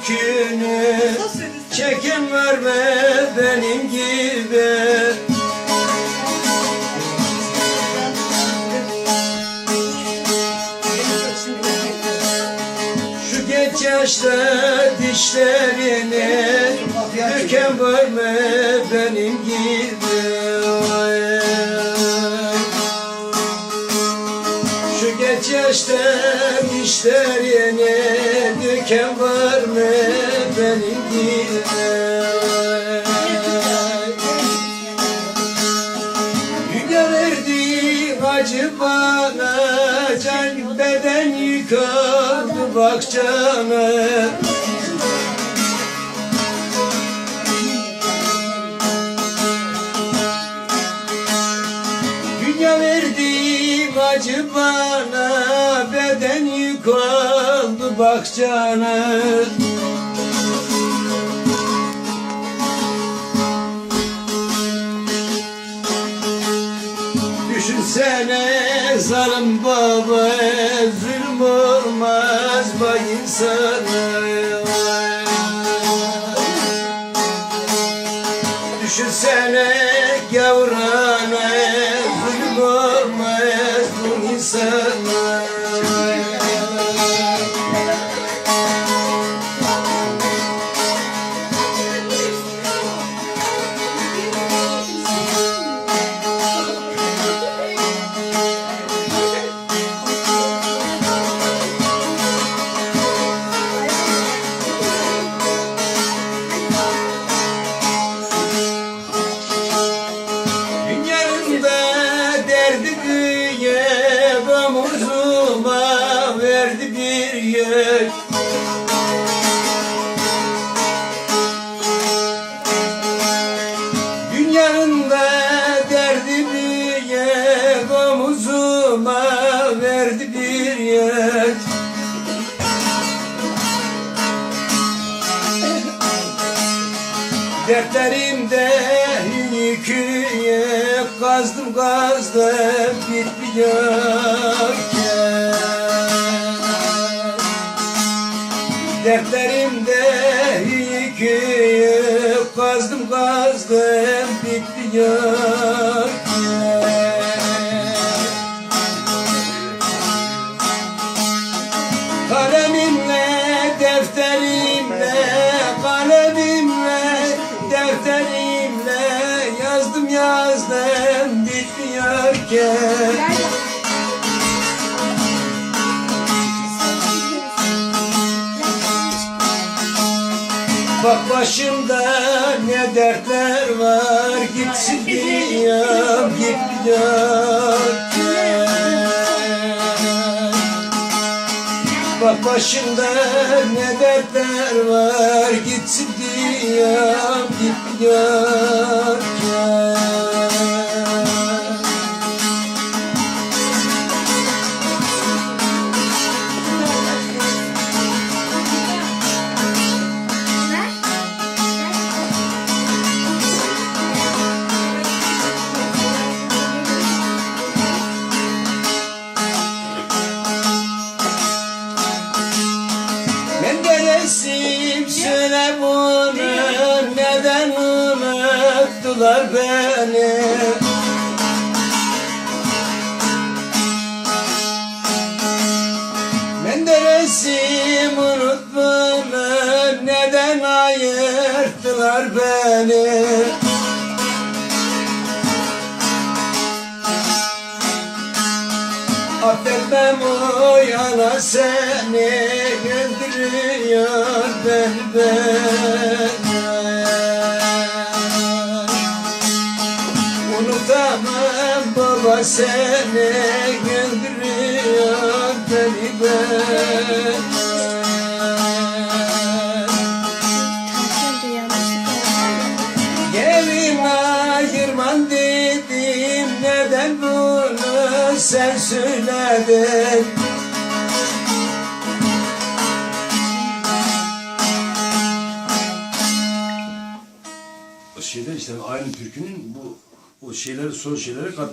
yükünü Çekin verme benim gibi. Şu geç yaşta dişlerini Düken verme benim gibi. Geç yaşta dişlerini Düken var mı benim gibi? Dünya verdi acı bana Can beden yıkandı bak canım Dünya verdi acı bana Beden yıkandı bak canım. Düşünsene zalim baba Zulüm olmaz bak insana. Düşünsene yavrana Zulüm olmaz bu insana bir yük Dünyanın da derdi verdi bir yük Dertlerimde yüküye kazdım kazdım bitmiyor Dertlerimde yüküye kazdım kazdım bitmiyor Kalemimle, defterimle, kalemimle, defterimle yazdım yazdım bitmiyor ki. Başımda ne dertler var gitsin diyorum gitmiyor ki. Bak başımda ne dertler var Gitsin diyorum gitmiyor ki. Menderes'im söyle bunu Neden unuttular beni? Menderes'im unut bunu Neden ayırttılar beni? Affetmem o yana seni güldürüyor beni ben Unutamam baba seni güldürüyor beni ben ayırman dedim neden bunu sen söyledin işte aynı türkünün bu o şeyleri son şeyleri kat